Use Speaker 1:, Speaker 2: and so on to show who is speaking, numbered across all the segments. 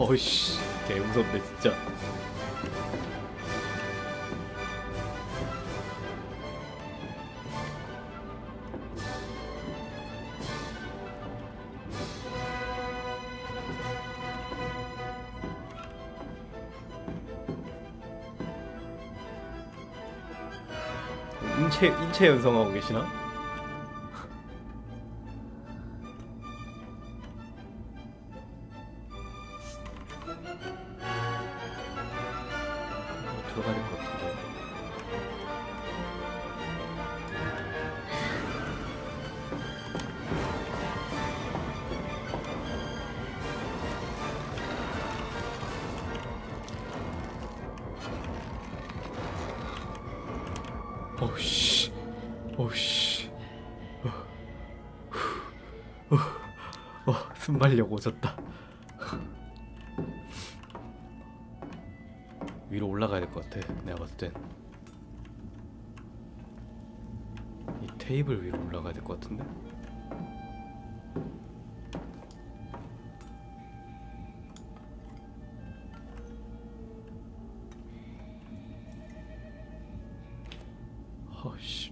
Speaker 1: 어이씨 개 무섭네 진짜 인체 인체 연성하고 계시나? 어우씨, 어우씨, 어, 후, 어, 어, 숨 말려고 오졌다. 위로 올라가야 될 것 같아. 내가 봤을 땐. 이 테이블 위로 올라가야 될 것 같은데.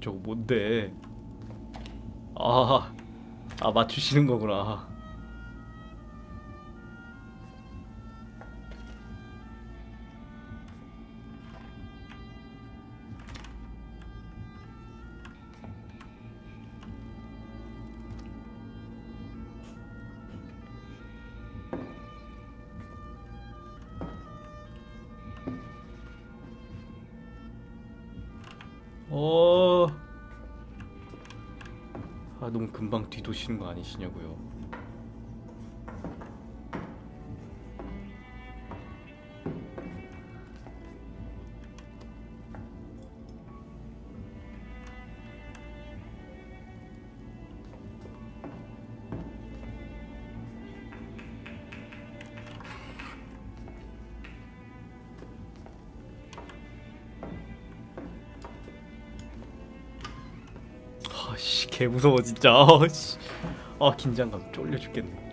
Speaker 1: 저거 뭔데? 아, 아 맞추시는 거구나. 어. 아 너무 금방 뒤도시는 거 아니시냐고요. 아씨 개 무서워 진짜. 아씨. 아 긴장감 쫄려 죽겠네.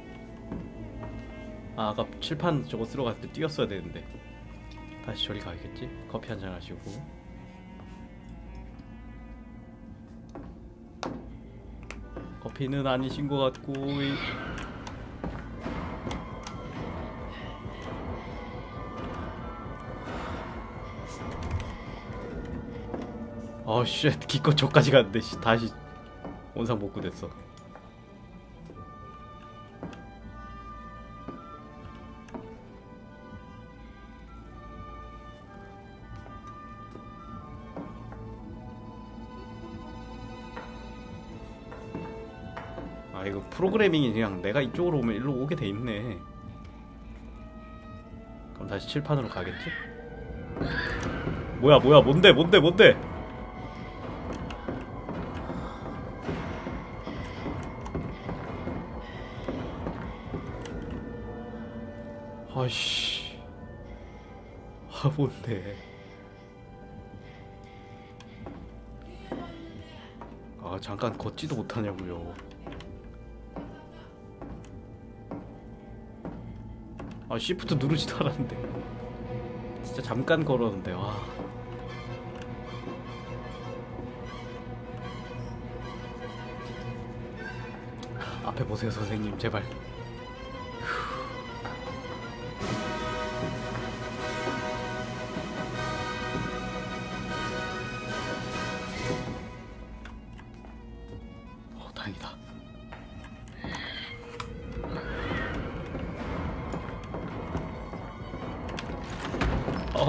Speaker 1: 아 아까 칠판 저거 쓰러 갔을 때 뛰었어야 되는데. 다시 저리 가야겠지? 커피 한 잔 하시고. 커피는 아니신 것 같고. 이- 어쉣 기껏 저까지 갔는데 씨, 다시 원상 복구됐어. 아 이거 프로그래밍이 그냥 내가 이쪽으로 오면 일로 오게 돼 있네. 그럼 다시 칠판으로 가겠지? 뭐야 뭐야 뭔데 뭔데 뭔데 아이씨. 아 뭔데? 아 잠깐 걷지도 못하냐고요. 아 시프트 누르지도 않았는데. 진짜 잠깐 걸었는데 와. 앞에 보세요 선생님. 제발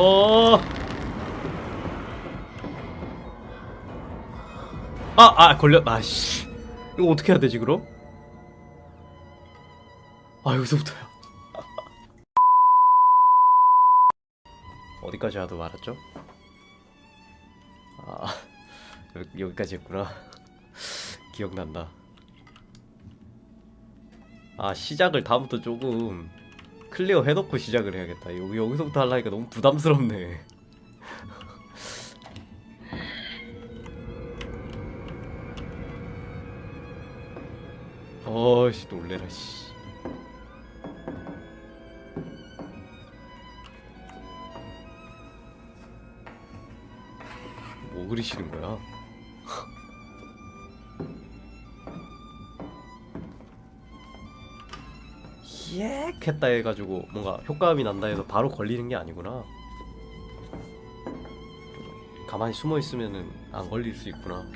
Speaker 1: 어. 아, 아, 걸렸, 아, 씨. 이거 어떻게 해야 되지, 그럼? 아, 여기서부터요. 어디까지 하도 말았죠? 아, 여기, 여기 까지 했구나. 기억난다. 아, 시작을 다음부터 조금 클리어 해놓고 시작을 해야겠다. 여기 여기서부터 하려니까 너무 부담스럽네. 어씨 놀래라 씨. 뭐 그리 싫은 거야? 히엑 했다 해가지고 뭔가 효과음이 난다 해서 바로 걸리는 게 아니구나. 가만히 숨어 있으면은 안 걸릴 수 있구나.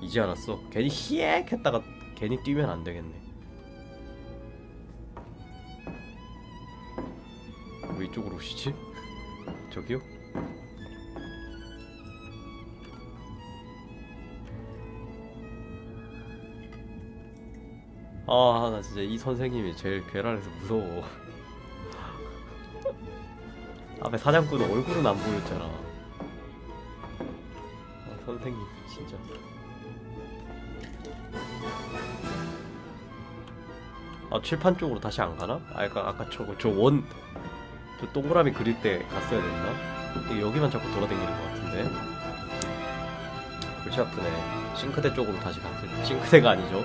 Speaker 1: 이제 알았어. 괜히 히엑 했다가 괜히 뛰면 안 되겠네. 왜 이쪽으로 오시지? 저기요? 아, 나 진짜 이 선생님이 제일 괴랄해서 무서워. 앞에 사냥꾼 얼굴은 안 보였잖아. 아, 선생님, 진짜. 아, 칠판 쪽으로 다시 안 가나? 아, 아까, 아까 저거, 저 원, 저 동그라미 그릴 때 갔어야 됐나? 여기만 자꾸 돌아다니는 것 같은데. 골치 아프네. 싱크대 쪽으로 다시 갔을 때. 싱크대가 아니죠.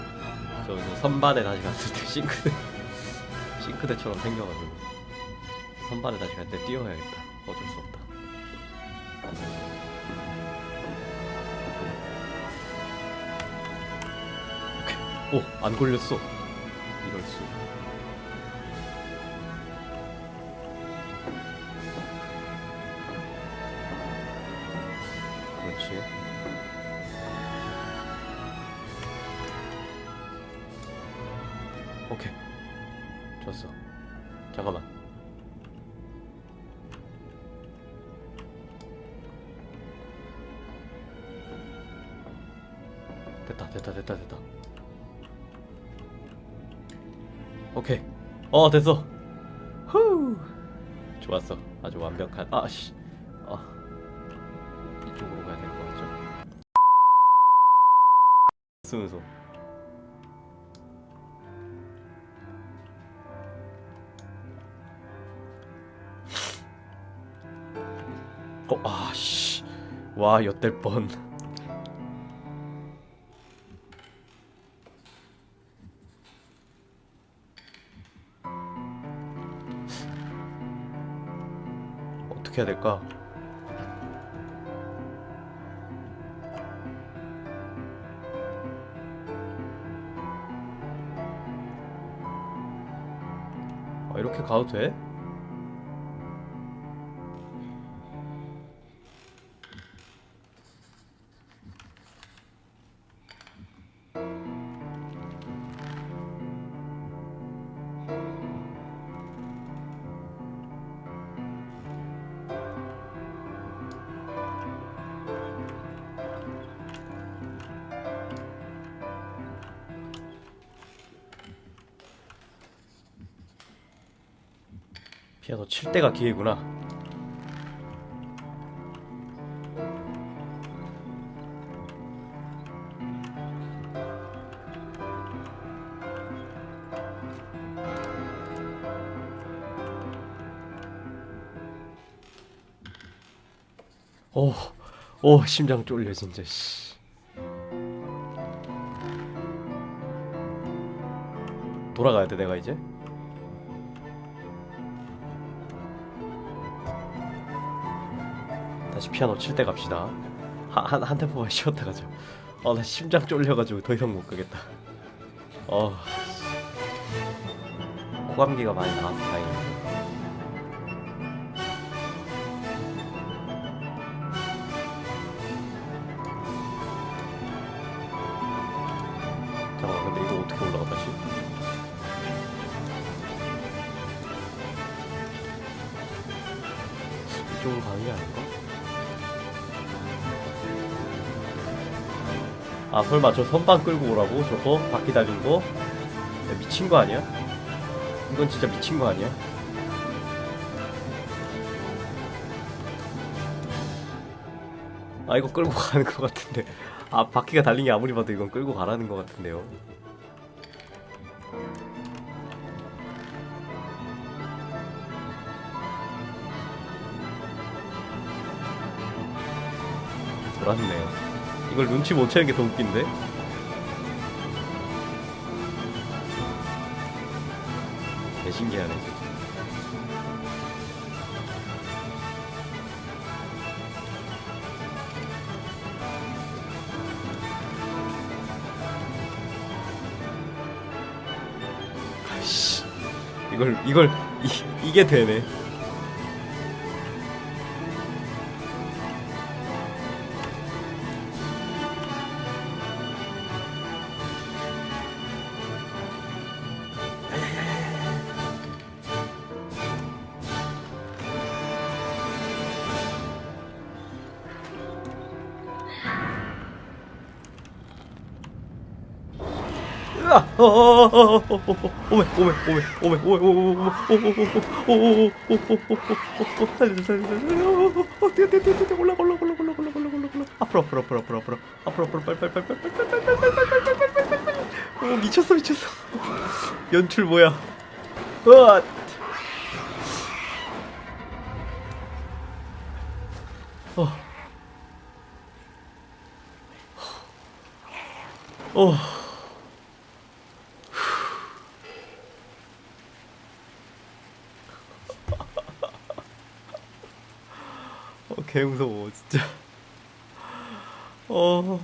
Speaker 1: 저, 저 선반에 다시 갔을 때 싱크대 싱크대처럼 생겨가지고 선반에 다시 갈 때 뛰어야겠다. 어쩔 수 없다. 오안 걸렸어. 이럴 수 좋았어. 잠깐만. 됐다 됐다 됐다 됐다. 오케이. 어 됐어. 후. 좋았어. 아주 완벽한 아씨. 아 이쪽으로 가야 될 것 같죠? 순서 어, 아, 씨. 와, 엿될 뻔. 어떻게 해야 될까? 아, 이렇게 가도 돼? 피아노 칠 때가 기회구나. 오, 오 심장 쫄려 진짜. 씨. 돌아가야 돼 내가 이제. 다시 피아노 칠 때 갑시다. 한, 한 템포만 쉬었다 가자. 어, 나 심장 쫄려가지고 더 이상 못 가겠다. 어. 코감기가 많이 나와서 다행이다. 아 설마 저 선반 끌고 오라고? 저거? 바퀴 달린 거? 야, 미친 거 아니야? 이건 진짜 미친 거 아니야? 아 이거 끌고 가는 거 같은데. 아 바퀴가 달린 게 아무리 봐도 이건 끌고 가라는 거 같은데요. 돌았네 그걸 눈치 못 채는 게 더 웃긴데? 개 신기하네 진짜. 아씨, 이걸 이걸 이, 이게 되네 아! 어, 어, 어, 어, 어, 어, 어, 오메, 오메, 오메, 오메, 오메, 오메, 살려줘, 살려줘, 어, 뛰어, 뛰어, 뛰어, 뛰어, 올라가, 올라가, 올라가, 올라가, 올라가, 올라가, 올라가, 앞으로, 앞으로, 앞으로, 앞으로, 앞으로, 앞으로, 앞으로, 빨리, 빨리, 빨리, 빨리, 빨리, 빨리, 빨리, 빨리, 빨리, 빨리, 빨리, 빨리, 오, 미쳤어, 미쳤어, 연출 뭐야? 어. 어. 어, 개 무서워 진짜. 어.